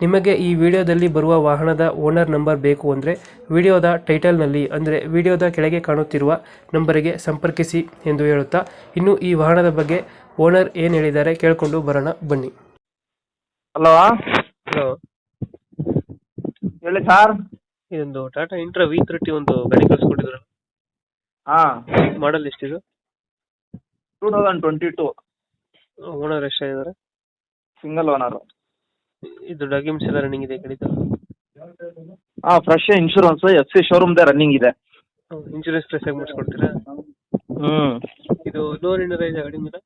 ನಿಮಗೆ ಈ ವಿಡಿಯೋದಲ್ಲಿ ಬರುವ ವಾಹನದ ಓನರ್ ನಂಬರ್ ಬೇಕು ಅಂದರೆ ವಿಡಿಯೋದ ಟೈಟಲ್ನಲ್ಲಿ ಅಂದರೆ ವಿಡಿಯೋದ ಕೆಳಗೆ ಕಾಣುತ್ತಿರುವ ನಂಬರಿಗೆ ಸಂಪರ್ಕಿಸಿ ಎಂದು ಹೇಳುತ್ತಾ ಇನ್ನು ಈ ವಾಹನದ ಬಗ್ಗೆ ಓನರ್ ಏನು ಹೇಳಿದ್ದಾರೆ ಕೇಳಿಕೊಂಡು ಬರೋಣ ಬನ್ನಿ. ಹಲೋ ಹಲೋ ಹೇಳಿ ಸರ್ ಇದೊಂದು ಟಾಟಾ ಇಂಟ್ರಾ ವಿ ತರ್ಟಿ ಒಂದು ಗಾಡಿ ಕಳಿಸ್ಕೊಟ್ಟಿದ್ರು. ಹಾಂ. Model ಎಷ್ಟಿದು? Two thousand twenty two owner ಎಷ್ಟಾಗಿದ್ದಾರೆ? Single owner ಇದು ಡಾಕ್ಯುಮೆಂಟ್ಸ್ ಎಲ್ಲ ರನ್ನಿಂಗ್ ಇದೆ ಗಾಡಿದು ಹಾ ಫ್ರೆಶ್ ಇನ್ಶೂರೆನ್ಸ್ ಎಫ್ ಸಿ ಶೋರೂಮ್ದೇ ರನ್ನಿಂಗ್ ಇದೆ. ಇನ್ಶೂರೆನ್ಸ್ ಫ್ರೆಶ್ ಆಗಿ ಮಾಡಿಸ್ಕೊಡ್ತೀರಾ? ಹ್ಮ್. ಇದು ಲೋನ್ ಏನಾರ ಇದೆ ಗಾಡಿ ಮೇಲೆ?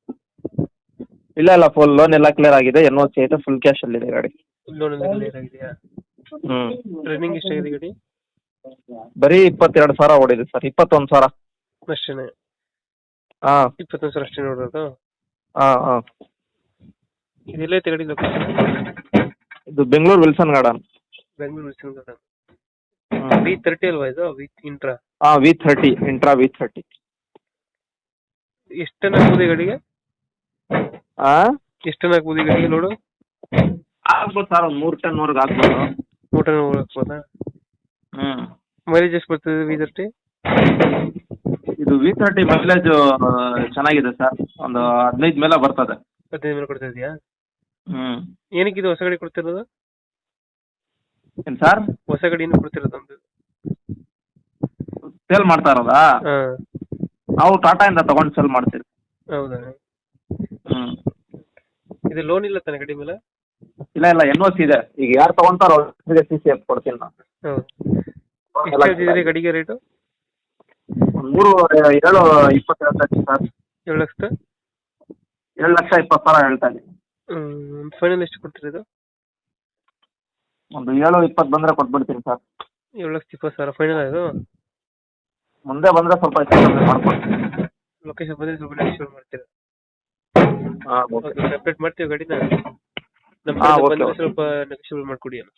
ಇಲ್ಲ ಇಲ್ಲ ಫುಲ್ ಲೋನ್ ಎಲ್ಲ ಕ್ಲಿಯರ್ ಆಗಿದೆ. ಎನ್ ಓ ಸಿ ಐತೆ ಫುಲ್ ಕ್ಯಾಶಲ್ಲಿದೆ ಗಾಡಿ. ಲೋನ್ ಎಲ್ಲ ಕ್ಲಿಯರ್ ಆಗಿದೆಯಾ? ಹ್ಮ್. ರನ್ನಿಂಗ್ ಎಷ್ಟಾಗಿದೆ ಗಾಡಿ? ಬರೀ ಇಪ್ಪತ್ತೆರಡು ಸಾವಿರ ಓಡಿದೆ ಸರ್ ಇಪ್ಪತ್ತೊಂದು ಸಾವಿರ. ಅಷ್ಟೇನೆ? ಹಾಂ ಇಪ್ಪತ್ತೊಂದು ಸಾವಿರ ಅಷ್ಟೇ ನೋಡೋದು ಹಾಂ ಹಾಂ ಇದೆಲ್ಲ ಐತೆ ಗಾಡಿ ಲೊಕೇಶನ್ ಇದು Bengaluru Wilson garden. Bengaluru Wilson garden. V thirty ಅಲ್ವಾ ಇದು? ವಿ ಇಂಟ್ರಾ ಹಾ V thirty intra V thirty ಎಷ್ಟು ಟನ್ ಆ ಈ ಗಾಡಿಗೆ? ಹಾಂ ಎಷ್ಟು ಟನ್ ಹಾಕ್ಬೋದು ಈ ಗಾಡಿಗೆ ನೋಡು ಆಗ್ಬೋದು ಸರ್ ಒಂದು ಮೂರು ಟನ್ವರೆಗೆ ಆಗ್ಬೋದು. ಮೂರು ಟನ್ ವರ್ಗ ಆಗ್ಬೋದಾ? ಹ್ಮ್. ಮೈಲೇಜ್ ಎಷ್ಟು ಬರ್ತದೆ ವಿ ತರ್ಟಿ ಇದು ವಿ ತರ್ಟಿ ಮೈಲೇಜ್ ಚೆನ್ನಾಗಿದೆ ಸರ್. ಒಂದು ಹದಿನೈದು ಮೇಲೆ ಬರ್ತದೆ. ಹದಿನೈದು ಮೇಲೆ ಕೊಡ್ತಾ ಇದೆಯಾ? ಹ್ಞೂ ಏನಕ್ಕೆ ಇದು ಹೊಸ ಗಾಡಿ ಕೊಡ್ತಿರೋದು? ಏನ್ ಸರ್? ಹೊಸ ಕೊಡ್ತಿರೋದು ಸೇಲ್ ಮಾಡ್ತಾ ಇರೋದಾ? ಹಾಂ. ನಾವು ಇಂದ ತಗೊಂಡು ಸೇಲ್ ಮಾಡ್ತೀವಿ. ಹೌದಾ? ಹ್ಮ್. ಇದು ಲೋನ್ ಇಲ್ಲ ತಾನೆ ಗಾಡಿ ಮೇಲೆ? ಇಲ್ಲ ಇಲ್ಲ ಎನ್ ಓ ಸಿ ಇದೆ. ಈಗ ಯಾರು ತಗೊಂತಾರೋ ಅವ್ರಿಗೆ ಸಿ ಸಿ ಎಫ್ ಕೊಡ್ತೀನಿ ನಾನು. ಹೌದು. ಎಷ್ಟು ಹೇಳ್ತಿದ್ದೀರಿ ಗಾಡಿಗೆ ರೇಟು ಒಂದು ಮೂರು ಏಳು ಇಪ್ಪತ್ತು ಹೇಳ್ತಾ ಇದ್ದೀನಿ ಸರ್. ಏಳು ಲಕ್ಷ ಏಳು ಲಕ್ಷ ಇಪ್ಪತ್ತು ಸಾವಿರ ಹೇಳ್ತಾ ಇದ್ದೀನಿ. ಫೈನಲ್ ಎಷ್ಟು ಕೊಡ್ತೀರಿ ಇದು? ಒಂದು ಏಳು ಇಪ್ಪತ್ತು ಬಂದರೆ ಕೊಟ್ಬಿಡ್ತೀನಿ ಸರ್. ಏಳು ಲಕ್ಷ ಇಪ್ಪತ್ತು ಸಾವಿರ ಫೈನಲ್ ಇದು? ಮುಂದೆ ಬಂದ್ರೆ ಸ್ವಲ್ಪ ಹೆಚ್ಚು ಕಮ್ಮಿ ಮಾಡ್ಕೊಡ್ತೀನಿ. ಲೊಕೇಶನ್ ಬಂದರೆ ಸ್ವಲ್ಪ ಶೂರ್ ಮಾಡ್ತೀರಾ? ಹಾಂ ಓಕೆ ಓಕೆ ಸಪ್ರೇಟ್ ಮಾಡ್ತೀವಿ ಗಾಡಿನ ನಮ್ಮ ಹಾ, ಕಡೆಯಿಂದ okay, ಬಂದರೆ. ಸ್ವಲ್ಪ ನೆಗೋಷಿಯಬಲ್ ಮಾಡಿಕೊಡಿ ಅಣ್ಣ.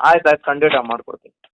ಆಯ್ತು ಆಯ್ತು ಖಂಡಿತ ಮಾಡ್ಕೊಡ್ತೀನಿ.